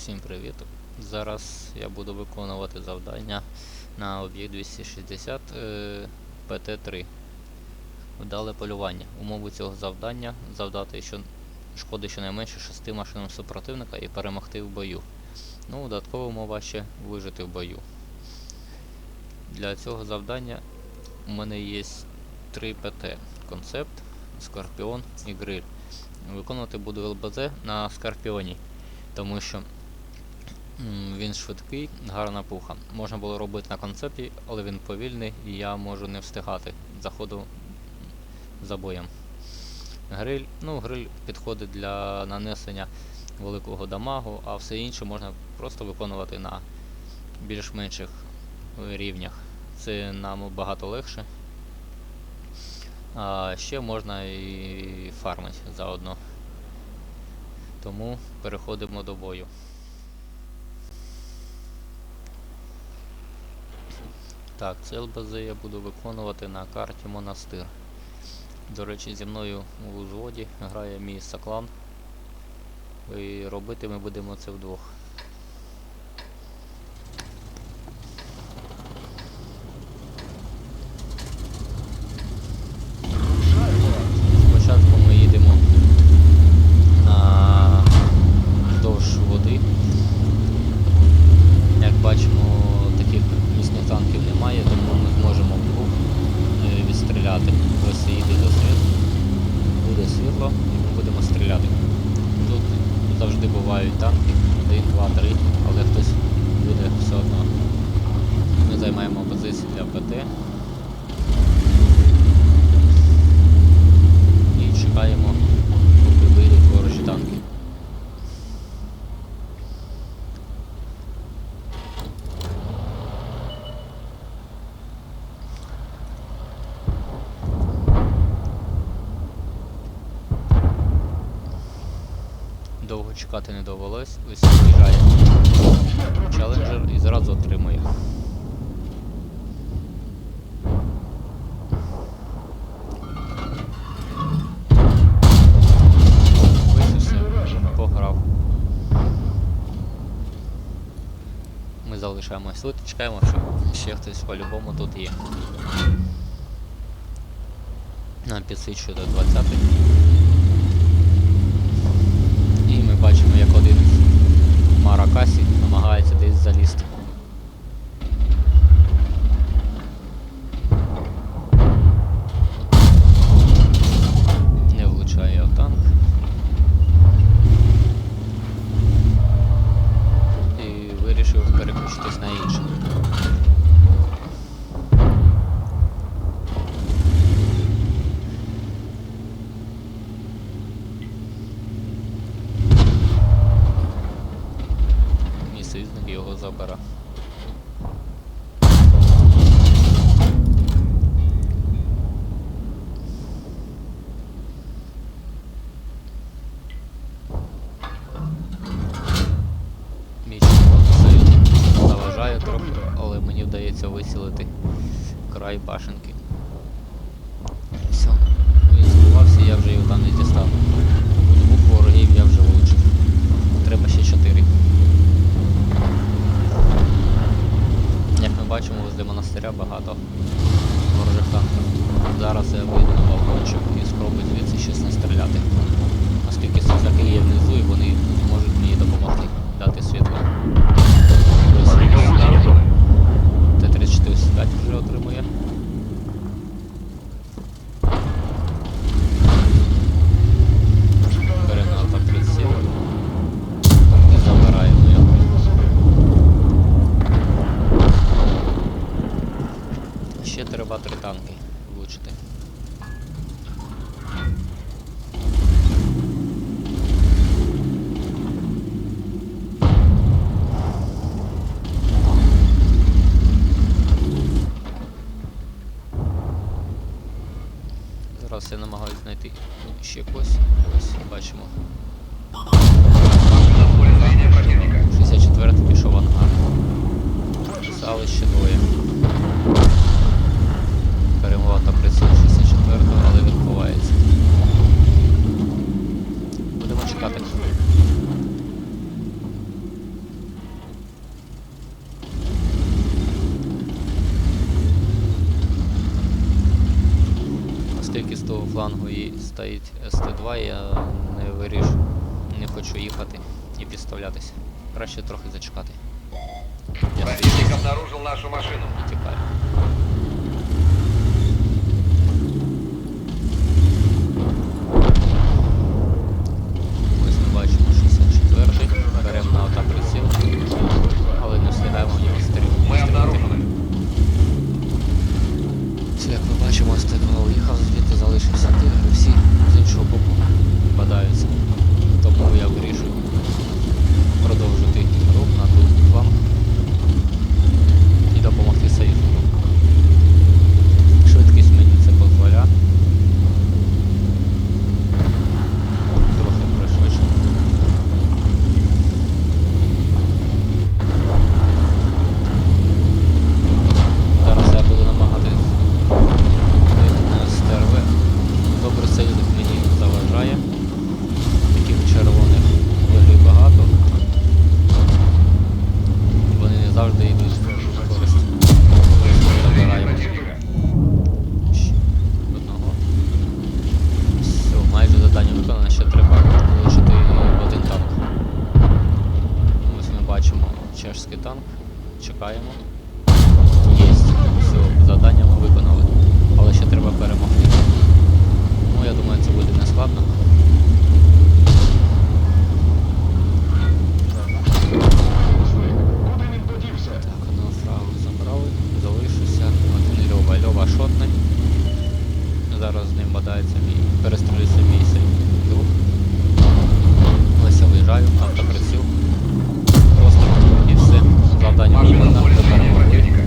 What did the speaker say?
Всім привіт! Зараз я буду виконувати завдання на об'єкт 260 е, ПТ-3. Вдале полювання. Умови цього завдання завдати що шкоди щонайменше 6 машинам супротивника і перемогти в бою. Ну, додаткова умова ще вижити в бою. Для цього завдання у мене є 3 ПТ. Концепт, Скорпіон і Гриль. Виконувати буду ЛБЗ на Скорпіоні, тому що він швидкий, гарна пуха. Можна було робити на концепті, але він повільний і я можу не встигати заходу за боєм. Гриль, ну, гриль підходить для нанесення великого дамагу, а все інше можна просто виконувати на більш-менших рівнях. Це нам багато легше. А ще можна і фармити заодно. Тому переходимо до бою. Так, це ЛБЗ я буду виконувати на карті Монастир. До речі, зі мною у взводі грає мій Саклан. І робити ми будемо це вдвох. Спочатку ми їдемо на вздовж води. Як бачимо, таких міцних танків немає, тому ми зможемо вдвох е, відстріляти. Ось їде до світла, буде світло і ми будемо стріляти. Тут завжди бувають танки, 1, 2, 3, але хтось буде все одно. Ми займаємо позиції для ПТ. І чекаємо, поки вийдуть ворожі танки. Довго чекати не довелось, ось виїжджає челенджер і зразу отримує. Залишаємось тут чекаємо, що ще хтось по-любому тут є. Нам підсвічує до 20 І ми бачимо, як один в Маракасі намагається десь залізти. Не влучає в танк. І вирішив переключитись на інше. Мій союзник його забере. Мій союзник заважає але мені вдається висілити край башенки. Все, він збувався, я вже його там не дістав. Двох ворогів я вже влучив. Треба ще чотири. Як ми бачимо, возле монастиря багато ворожих танків. Зараз я вийду на балкончик і спробую звідси щось настріляти. Оскільки сусаки є внизу і вони зможуть мені допомогти дати світло. Ось Т-34 5 вже отримує. Беремо там 37 і забираємо його. Ще треба три танки влучити. Зараз я намагаюся ще когось. Ось бачимо. 64 пішов ангар. Писали ще двоє. Перемога та приціл того флангу і стоїть СТ2, я не вирішу, не хочу їхати і підставлятися. Краще трохи зачекати. Я Противник обнаружил нашу машину. І тікаю. танк. Чекаємо. Єсть. Все, завдання ми виконали. Але ще треба перемогти. Ну, я думаю, це буде не складно. Ну, Зараз з ним бодається мій, перестрілюється мій сильний друг. Леся виїжджаю, автоприців завдання.